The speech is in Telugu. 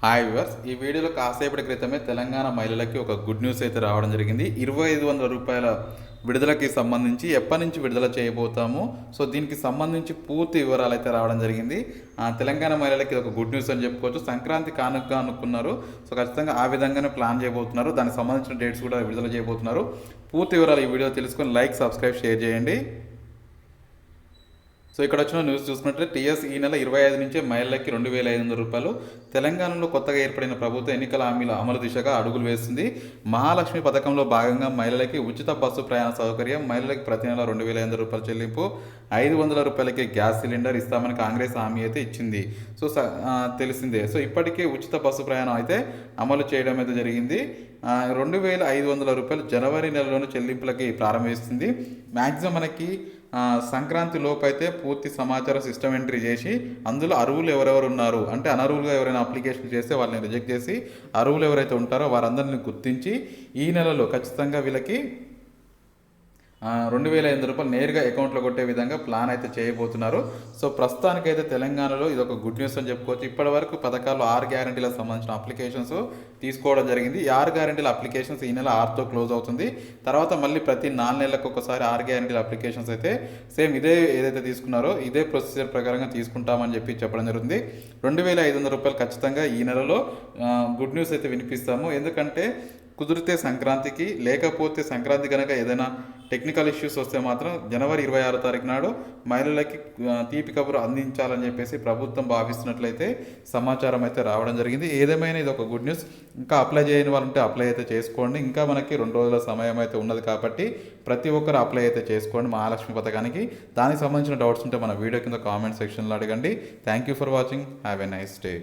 హాయ్ వ్యూవర్స్ ఈ వీడియోలో కాసేపటి క్రితమే తెలంగాణ మహిళలకి ఒక గుడ్ న్యూస్ అయితే రావడం జరిగింది. ఇరవై ఐదు వందల రూపాయల విడుదలకి సంబంధించి ఎప్పటి నుంచి విడుదల చేయబోతాము? సో దీనికి సంబంధించి పూర్తి వివరాలు అయితే రావడం జరిగింది. తెలంగాణ మహిళలకి ఇది ఒక గుడ్ న్యూస్ అని చెప్పుకోవచ్చు. సంక్రాంతి కానుకగా అనుకున్నారు. సో ఖచ్చితంగా ఆ విధంగానే ప్లాన్ చేయబోతున్నారు. దానికి సంబంధించిన డేట్స్ కూడా విడుదల చేయబోతున్నారు. పూర్తి వివరాలు ఈ వీడియో తెలుసుకొని లైక్ సబ్స్క్రైబ్ షేర్ చేయండి. సో ఇక్కడ వచ్చిన న్యూస్ చూసుకున్నట్లయితే టీఎస్ ఈ నెల ఇరవై ఐదు నుంచి మహిళలకి రెండు వేల ఐదు వందల రూపాయలు. తెలంగాణలో కొత్తగా ఏర్పడిన ప్రభుత్వ ఎన్నికల హామీల అమలు దిశగా అడుగులు వేస్తుంది మహాలక్ష్మి పథకంలో భాగంగా మహిళలకి ఉచిత బస్సు ప్రయాణ సౌకర్యం మహిళలకు ప్రతి నెల రెండు వేల ఐదు వందల రూపాయల చెల్లింపు ఐదు వందల రూపాయలకి గ్యాస్ సిలిండర్ ఇస్తామని కాంగ్రెస్ హామీ అయితే ఇచ్చింది. సో తెలిసిందే. సో ఇప్పటికే ఉచిత బస్సు ప్రయాణం అయితే అమలు చేయడం అయితే జరిగింది. రెండు వేల ఐదు వందల రూపాయలు జనవరి నెలలోని చెల్లింపులకి ప్రారంభిస్తుంది మ్యాక్సిమం మనకి సంక్రాంతి లోపు అయితే పూర్తి సమాచార సిస్టమ్ ఎంట్రీ చేసి అందులో అరువులు ఎవరెవరు ఉన్నారు? అంటే అనర్హులుగా ఎవరైనా అప్లికేషన్ చేస్తే వాళ్ళని రిజెక్ట్ చేసి అరువులు ఎవరైతే ఉంటారో వారందరిని గుర్తించి ఈ నెలలో ఖచ్చితంగా వీళ్ళకి రెండు వేల ఐదు రూపాయలు నేరుగా అకౌంట్లో కొట్టే విధంగా ప్లాన్ అయితే చేయబోతున్నారు. సో ప్రస్తుతానికైతే తెలంగాణలో ఇది ఒక గుడ్ న్యూస్ అని చెప్పుకోవచ్చు. ఇప్పటి వరకు పథకాలు ఆరు గ్యారంటీలకు సంబంధించిన అప్లికేషన్స్ తీసుకోవడం జరిగింది. ఈ ఆరు గ్యారంటీల అప్లికేషన్స్ ఈ నెల ఆరుతో క్లోజ్ అవుతుంది. తర్వాత మళ్ళీ ప్రతి నాలుగు నెలలకు ఒకసారి ఆరు గ్యారంటీల అప్లికేషన్స్ అయితే సేమ్ ఇదే ఏదైతే తీసుకున్నారో ఇదే ప్రొసీజర్ ప్రకారంగా తీసుకుంటామని చెప్పి చెప్పడం జరుగుతుంది. రెండు వేల ఐదు వందల రూపాయలు ఖచ్చితంగా ఈ నెలలో గుడ్ న్యూస్ అయితే వినిపిస్తాము. ఎందుకంటే కుదిరితే సంక్రాంతికి లేకపోతే సంక్రాంతి కనుక ఏదైనా టెక్నికల్ ఇష్యూస్ వస్తే మాత్రం జనవరి ఇరవై ఆరో తారీఖు నాడు మహిళలకి తీపి కబురు అందించాలని చెప్పేసి ప్రభుత్వం భావిస్తున్నట్లయితే సమాచారం అయితే రావడం జరిగింది. ఏదేమైనా ఇది ఒక గుడ్ న్యూస్. ఇంకా అప్లై చేయని వాళ్ళంటే అప్లై అయితే చేసుకోండి. ఇంకా మనకి రెండు రోజుల సమయం అయితే ఉన్నది కాబట్టి ప్రతి ఒక్కరు అప్లై అయితే చేసుకోండి మహాలక్ష్మి పథకానికి. దానికి సంబంధించిన డౌట్స్ ఉంటే మన వీడియో కింద కామెంట్ సెక్షన్లో అడగండి. Thank you for watching have a nice day